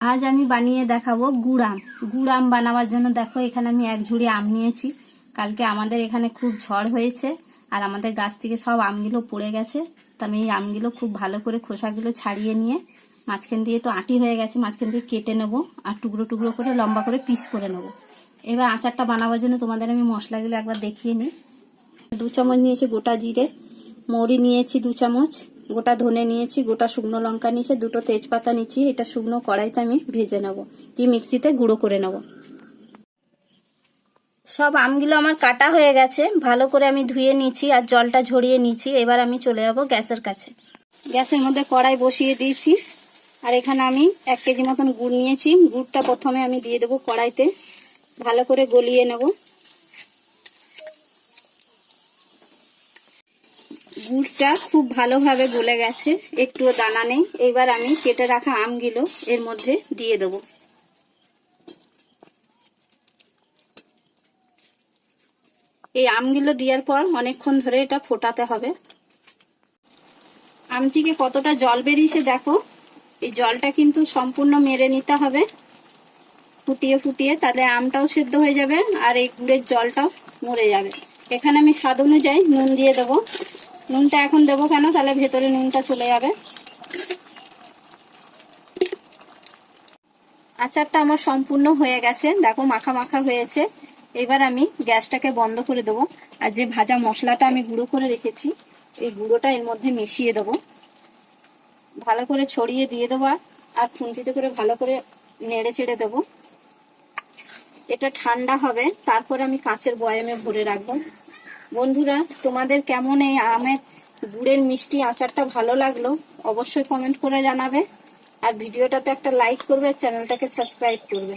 আজ আমি বানিয়ে দেখাবো গুড়াম গুড়াম বানাবার জন্য দেখো, এখানে আমি এক ঝুড়ি আম নিয়েছি। কালকে আমাদের এখানে খুব ঝড় হয়েছে, আর আমাদের গাছ থেকে সব আমগুলো পড়ে গেছে। তো আমি এই আমগুলো খুব ভালো করে খোসাগুলো ছাড়িয়ে নিয়ে, মাঝখান দিয়ে তো আটি হয়ে গেছে, মাঝখান দিয়ে কেটে নেব আর টুকরো টুকরো করে, লম্বা করে পিস করে নেব। এবার আচারটা বানাবার জন্য তোমাদের আমি মশলাগুলো একবার দেখিয়ে নিই। দু চামচ নিয়েছি গোটা জিরে, মৌরি নিয়েছি দু চামচ। গোটা ধনে নিয়েছি, গোটা শুকনো লঙ্কা নিয়েছি, দুটো তেজপাতা নিচ্ছি এটা শুকনো কড়াইতে আমি ভেজে নেব। দিয়ে মিক্সিতে গুঁড়ো করে নেব। সব আমগুলো আমার কাটা হয়ে গেছে, ভালো করে আমি ধুয়ে নিয়েছি আর জলটা ঝরিয়ে নিয়েছি। এবার আমি চলে যাব গ্যাসের কাছে। গ্যাসের মধ্যে কড়াই বসিয়ে দিয়েছি। আর এখানে আমি এক কেজি মতন গুড় নিয়েছি। গুড়টা প্রথমে আমি দিয়ে দেবো কড়াইতে। ভালো করে গলিয়ে নেব। গুড়টা খুব ভালোভাবে গলে গেছে। একটুও দানা নেই। এবার আমি কেটে রাখা আমগুলো এর মধ্যে দিয়ে দেবো। এই আমগুলো দেওয়ার পর অনেকক্ষণ ধরে এটা ফোটাতে হবে। আমটিকে কতটা জল বেরিয়েছে দেখো। এই জলটা কিন্তু সম্পূর্ণ মেরে নিতে হবে। ফুটিয়ে ফুটিয়ে তাহলে আমটাও সেদ্ধ হয়ে যাবে আর এই গুড়ের জলটাও মরে যাবে। এখানে আমি স্বাদ অনুযায়ী নুন দিয়ে দেবো। নুনটা এখন দেবো কেন? তাহলে ভেতরে নুনটা চলে যাবে। আচারটা আমার সম্পূর্ণ হয়ে গেছে। দেখো, মাখা মাখা হয়েছে। এবার আমি গ্যাসটাকে বন্ধ করে দেবো। আর যে ভাজা মশলাটা আমি গুঁড়ো করে রেখেছি, এই গুঁড়োটা এর মধ্যে মিশিয়ে দেবো। ভালো করে ছড়িয়ে দিয়ে দেবো আর খুন্তিতে করে ভালো করে নেড়ে চেড়ে দেবো। এটা ঠান্ডা হবে, তারপরে আমি কাঁচের বয়ামে ভরে রাখব। বন্ধুরা, তোমাদের কেমন এই আমের গুড়ের মিষ্টি আচারটা ভালো লাগল, অবশ্যই কমেন্ট করে জানাবে। আর ভিডিওটাতে একটা লাইক করবে, চ্যানেলটাকে সাবস্ক্রাইব করবে।